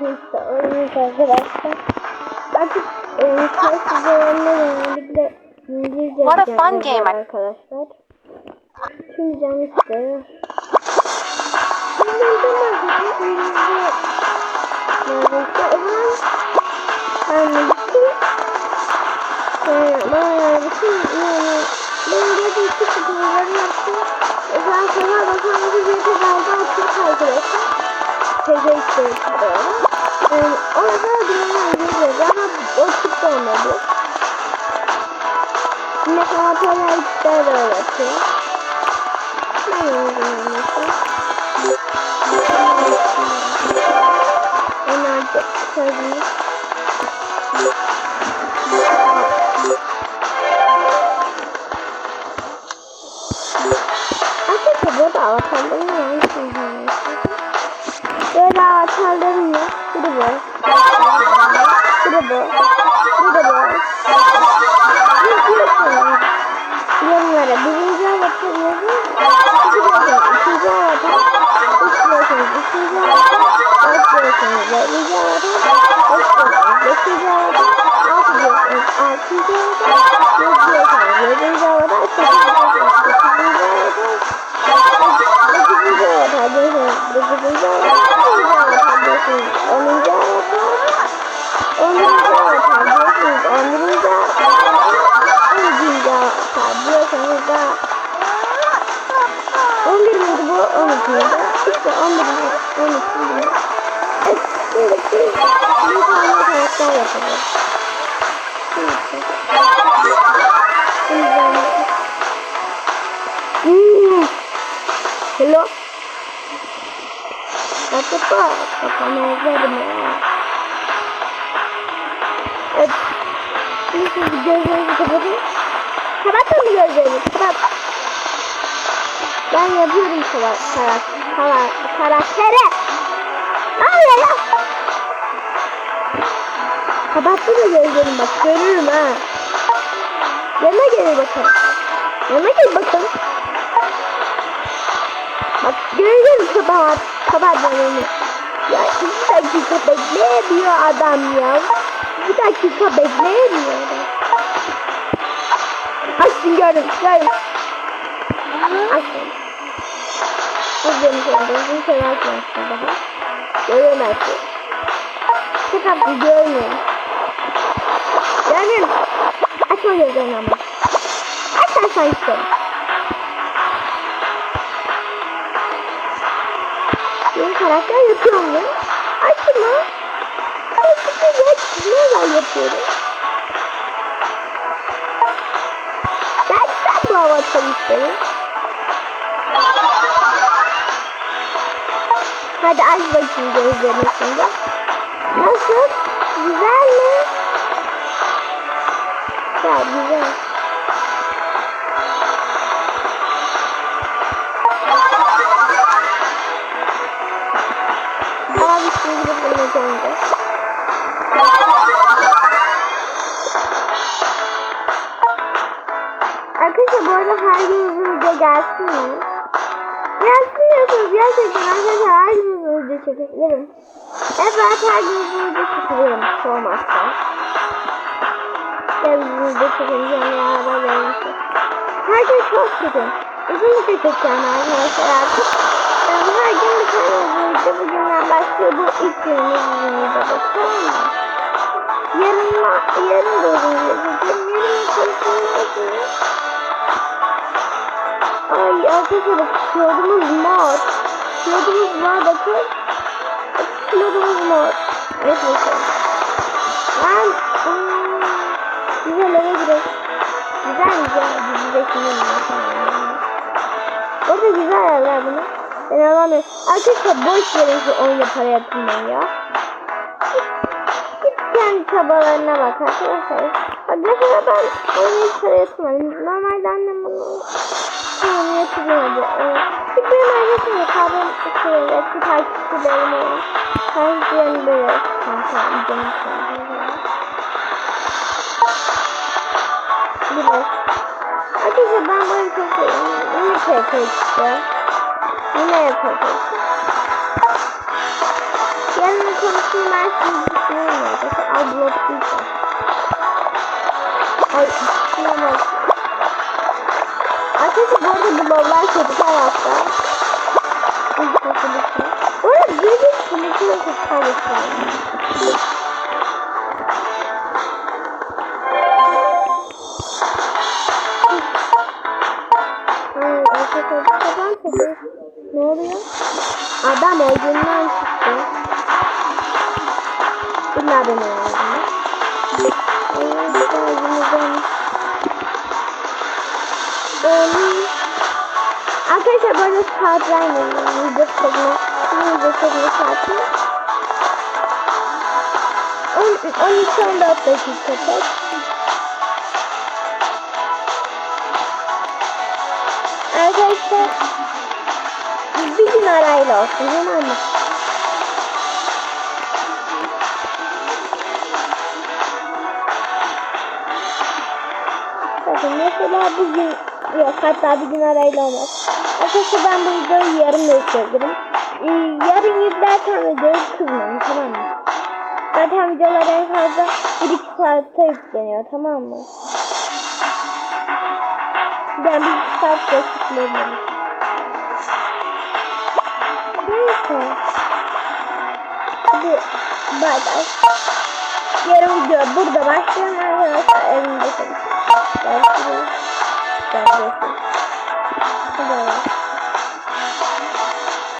işte oynuyoruz arkadaşlar. Artık e, test üzerinde genellikle İngilizce What a fun game. arkadaşlar. Şimdi canım istiyor. Şimdi ben de İngilizce neredeyse o zaman yani bütün yani bana bütün yani benim gördüğüm iki kutuları yaptım. O zaman sonra bakalım bir bir dalga açıp arkadaşlar. Çıkıyor. Yani orada dünyaya gireceğiz ama o çıktı olmadı. Yine kanatörler işler de öğretiyor. Ben yazdım mesela. Ben artık sözümü Böyle avatarların yok. Bir de bu. Bir de bu. Bir de bu. Yorumlara birinci avatar yazın. Gidiyorsunuz. İkinci avatar. Üçlüyorsunuz. Üçüncü avatar. Dörtlüyorsunuz. Dördüncü avatar. Beşliyorsunuz. Beşinci avatar. Altı diyorsunuz. Altıncı avatar. Yüz diyorsunuz. Yedinci avatar. Sekizinci avatar. 12 lira. İşte 11 lira. 12 lira. Şimdi bir tane karakter yapacağız. Hmm. Hello. Acaba kafamı özledim ya. Evet. Şimdi gözlerimi kapatın. Kapatın gözlerimi. Kapat. Ben yapıyorum karak karak karak karakteri. Ne oluyor ya? Kapattı da gözlerimi bak görürüm ha. Yanına gel bakalım. Yanına gel bakalım. Bak görüyorum kapat yanını. Ya iki dakika bekleyemiyor adam ya. Bir dakika bekleyemiyor adam. Açtım gördüm gördüm. Açtım. Gördüm. Bir kere açmamıştım daha. Göremezsin. Fakat görmüyorum. Gördüm. Açma gözlerini ama. Açarsan isterim. Benim karakter yapıyorum ya. Açma. Açma ya. Neler yapıyorum? Ben sen bu avatar isterim. Hadi aç bakayım gözlerini şimdi. Nasıl? Güzel mi? Ya güzel. Abi şimdi bunu gönder. Arkadaşlar bu arada uzun video gelsin mi? Gelsin diyorsunuz gerçekten arkadaşlar her gün video çekebilirim. Evet her gün video çekebilirim hiç olmazsa. Ben video çekeceğim ya vermiştim. Her gün çok çekin. Uzun video çekeceğim arkadaşlar artık. Yani her gün bir tane video bugünden başlıyor. Bu ilk günümüz uzun video. Tamam mı? Yarın, yarın da uzun video çekeceğim. Yarın çalışmaya Ay arkadaşlar bak kağıdımız mor. Kağıdımız mor bakın. Kağıdımız mor. Neyse bakalım. Ben ıı, güzel eve gidelim. Güzel güzel. Güzel şimdi Orada güzel evler bunu. Ben alamıyorum. Arkadaşlar boş verin şu oyuna para yatırmayı ya. Git kendi çabalarına bak arkadaşlar. Mesela ben oyuna hiç yatırmadım. Normalde annem bunu yapacağım hadi. Evet. Çünkü benim arkadaşım hesabım şey, eski takipçilerim olan. Takipçilerim böyle. Tamam tamam canım tamam. Biraz. Arkadaşlar ben böyle çok seviyorum. Yine PK çıktı. Yine PK Yarın konusunu ben size çok panik var. Ne oluyor? Adam oyundan çıktı. Bunlar beni öldürdü. Arkadaşlar böyle sadrayla video sorunu. Video sorunu sadrayla. 12 14 dakika kaç? Arkadaşlar bir gün arayla olsun tamam mı? Bakın mesela bugün yok hatta bir gün arayla olmaz. Arkadaşlar ben bu videoyu yarın da yüklerim. Ee, yarın yüklerken videoyu kızmayın tamam mı? Zaten videolar en fazla 1-2 saatte yükleniyor tamam mı? Ben bir saat geçiklerim. Neyse. Hadi bay bay. Yarın video burada başlıyorum arkadaşlar. Evimde çalışıyorum. Görüşürüz. Görüşürüz. Hadi bay.